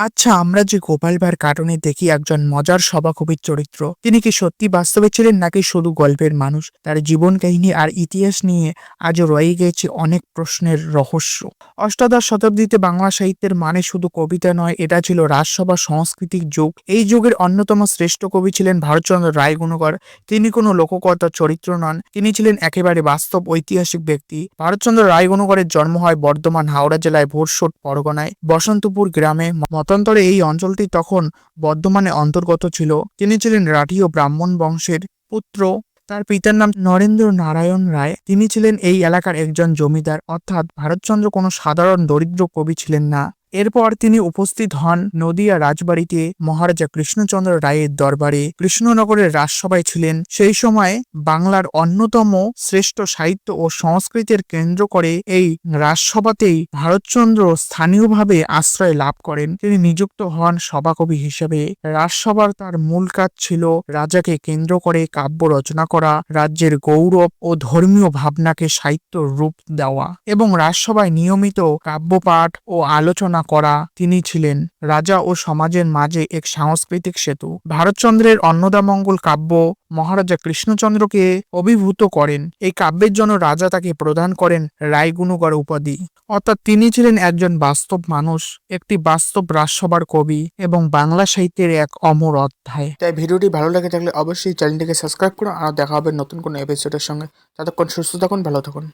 আচ্ছা আমরা যে গোপাল ভাঁড় কার্টুনে দেখি একজন মজার সভাকবির চরিত্র। তিনি কি সত্যি বাস্তবে ছিলেন নাকি শুধু গল্পের মানুষ? তার জীবন কাহিনী আর ইতিহাস নিয়ে আজও রয়ে গেছে অনেক প্রশ্নের রহস্য। অষ্টাদশ শতাব্দীতে বাংলা সাহিত্যের মানে শুধু কবিতা নয়, এটা ছিল রাজসভা সাংস্কৃতিক যুগ। এই যুগের অন্যতম শ্রেষ্ঠ কবি ছিলেন ভারতচন্দ্র রায় তিনি কোনো লোককথার চরিত্র নন। তিনি ছিলেন একেবারে বাস্তব ঐতিহাসিক ব্যক্তি। ভারতচন্দ্র রায় জন্ম হয় বর্ধমান, হাওড়া জেলায় ভোরসোট পরগনায়। বসন্তপুর গ্রামে মতান্তরে এই অঞ্চলটি তখন বর্ধমানে অন্তর্গত ছিল। তিনি ছিলেন রাঠি ও ব্রাহ্মণ বংশের পুত্র। তার পিতার নাম নরেন্দ্র নারায়ণ রায়। তিনি ছিলেন এই এলাকার একজন জমিদার। অর্থাৎ ভারতচন্দ্র কোনো সাধারণ দরিদ্র কবি ছিলেন না। এরপর তিনি উপস্থিত হন নদিয়া রাজবাড়িতে মহারাজা কৃষ্ণচন্দ্র রায়ের দরবারে। কৃষ্ণনগরের রাজসভায় ছিলেন। সেই সময় বাংলার অন্যতম শ্রেষ্ঠ সাহিত্য ও সংস্কৃতির কেন্দ্র করে এই রাজসভাতেই ভারতচন্দ্র স্থানীয়ভাবে আশ্রয় লাভ করেন। তিনি নিযুক্ত হন সভাকবি হিসেবে। রাজসভার তার মূল কাজ ছিল রাজাকে কেন্দ্র করে কাব্য রচনা করা, রাজ্যের গৌরব ও ধর্মীয় ভাবনাকে সাহিত্য রূপ দেওয়া এবং রাজসভায় নিয়মিত কাব্যপাঠ ও আলোচনা করা, তিনি ছিলেন রাজা ও সমাজের মাঝে এক সাংস্কৃতিক সেতু। ভারতচন্দ্রের অন্নদামঙ্গল কাব্য মহারাজা কৃষ্ণচন্দ্রকে অভিভূত করেন। এই কাব্যের জন্য রাজা তাকে প্রদান করেন রায়গুণগড় উপাধি। অর্থাৎ তিনি ছিলেন একজন বাস্তব মানুষ, একটি বাস্তব রাজসভার কবি এবং বাংলা সাহিত্যের এক অমর অধ্যায়। তাই ভিডিওটি ভালো লেগে থাকলে অবশ্যই চ্যানেলটিকে সাবস্ক্রাইব করুন। আর দেখা হবে নতুন কোনো এপিসোডের সঙ্গে। ততক্ষণ সুস্থ থাকুন, ভালো থাকুন।